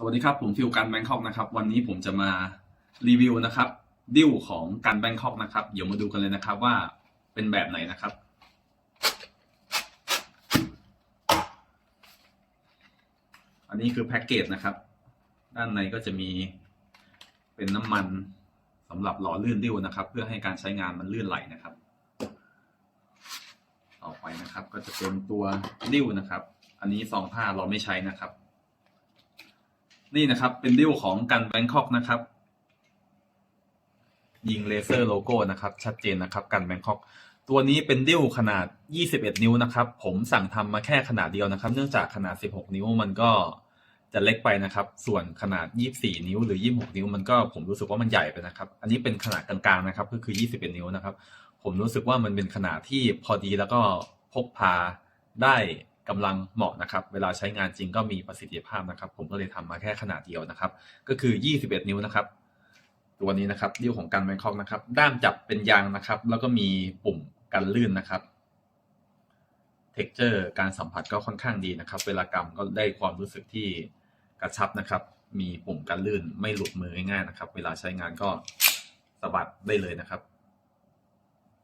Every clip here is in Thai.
สวัสดีครับ ผมฟิวกันแบงคอกนะครับ วันนี้ผมจะมารีวิวนะครับดิวของการแบงคอกนะครับ เดี๋ยวมาดูกันเลยนะครับว่าเป็นแบบไหนนะครับ อันนี้คือแพ็กเกจนะครับ ด้านในก็จะมีเป็นน้ำมันสำหรับหล่อลื่นดิวนะครับ เพื่อให้การใช้งานมันลื่นไหลนะครับ ต่อไปนะครับก็จะเป็นตัวดิวนะครับ อันนี้ซองผ้าเราไม่ใช้นะครับ นี่นะครับเป็นดิวของกันแบงคอกนะครับ ยิงเลเซอร์โลโก้นะครับ ชัดเจนนะครับกันแบงคอกตัวนี้เป็นดิวขนาด 21 นิ้วนะครับ ผมสั่งทำมาแค่ขนาดเดียวนะครับ เนื่องจากขนาด 16 นิ้วมันก็จะเล็กไปนะครับ ส่วนขนาด 24 นิ้วหรือ 26 นิ้วมันก็ผมรู้สึกว่ามันใหญ่ไปนะครับ อันนี้เป็นขนาดกลางๆนะครับ ก็คือ 21 นิ้วนะครับ ผมรู้สึกว่ามันเป็นขนาดที่พอดีแล้วก็พกพาได้ กำลังเหมาะนะครับ เวลาใช้งานจริงก็มีประสิทธิภาพนะครับ ผมก็เลยทำมาแค่ขนาดเดียวนะครับ ก็คือ 21 นิ้วนะครับ ตัวนี้นะครับดิวของกันแบงคอกนะครับ ด้ามจับเป็นยางนะครับ แล้วก็มีปุ่มกันลื่นนะครับเท็กเจอร์การสัมผัสก็ค่อนข้างดีนะครับ เวลากำก็ได้ความรู้สึกที่กระชับนะครับ มีปุ่มกันลื่นไม่หลุดมือง่ายๆนะครับ เวลาใช้งานก็สะบัดได้เลยนะครับ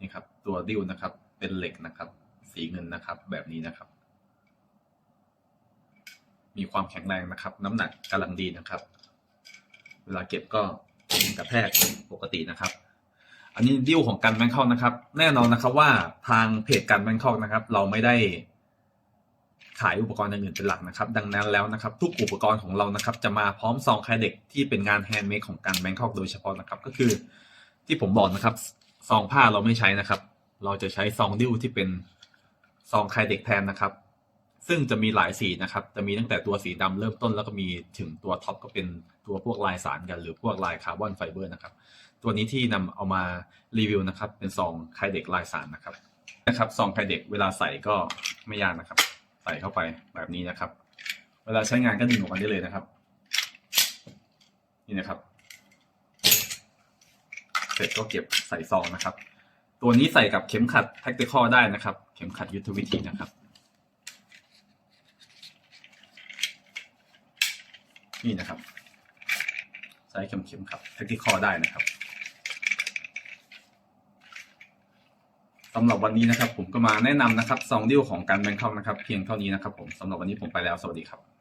นี่ครับ ตัวดิวนะครับ เป็นเหล็กนะครับ สีเงินนะครับ แบบนี้นะครับ มีความแข็งแรงนะครับ น้ำหนักกำลังดีนะครับ เวลาเก็บก็กระแทกปกตินะครับ อันนี้ดิวของกันแบงคอกนะครับ แน่นอนนะครับว่าทางเพจกันแบงคอกนะครับ เราไม่ได้ขายอุปกรณ์อย่างอื่นเป็นหลักนะครับ ดังนั้นแล้วนะครับ ทุกอุปกรณ์ของเรานะครับ จะมาพร้อมซองคลายเด็กที่เป็นงานแฮนด์เมดของกันแบงคอกโดยเฉพาะนะครับ ก็คือที่ผมบอกนะครับซองผ้าเราไม่ใช้นะครับ เราจะใช้ซองดิวที่เป็นซองคลายเด็กแทนนะครับ ซึ่งจะมีหลายสีนะครับ จะมีตั้งแต่ตัวสีดำเริ่มต้นแล้วก็มีถึงตัวท็อปก็เป็นตัวพวกลายสารกัน หรือพวกลายคาร์บอนไฟเบอร์นะครับ ตัวนี้ที่นำเอามารีวิวนะครับ เป็นซองไคเด็กลายสารนะครับนะครับซองไคเด็กเวลาใส่ก็ไม่ยากนะครับ ใส่เข้าไปแบบนี้นะครับ เวลาใช้งานก็ดึงออกมาได้เลยนะครับ นี่นะครับ เสร็จก็เก็บใส่ซองนะครับ ตัวนี้ใส่กับเข็มขัดแท็กติคอได้นะครับ เข็มขัดยุทธวิธีนะครับ นี่นะครับใช้เข็มเข็มขับแท็กติคอได้นะครับสำหรับวันนี้นะครับ ผมก็มาแนะนำนะครับซองดิวของการแบงคอกนะครับ เพียงเท่านี้นะครับ ผมสำหรับวันนี้ผมไปแล้วสวัสดีครับ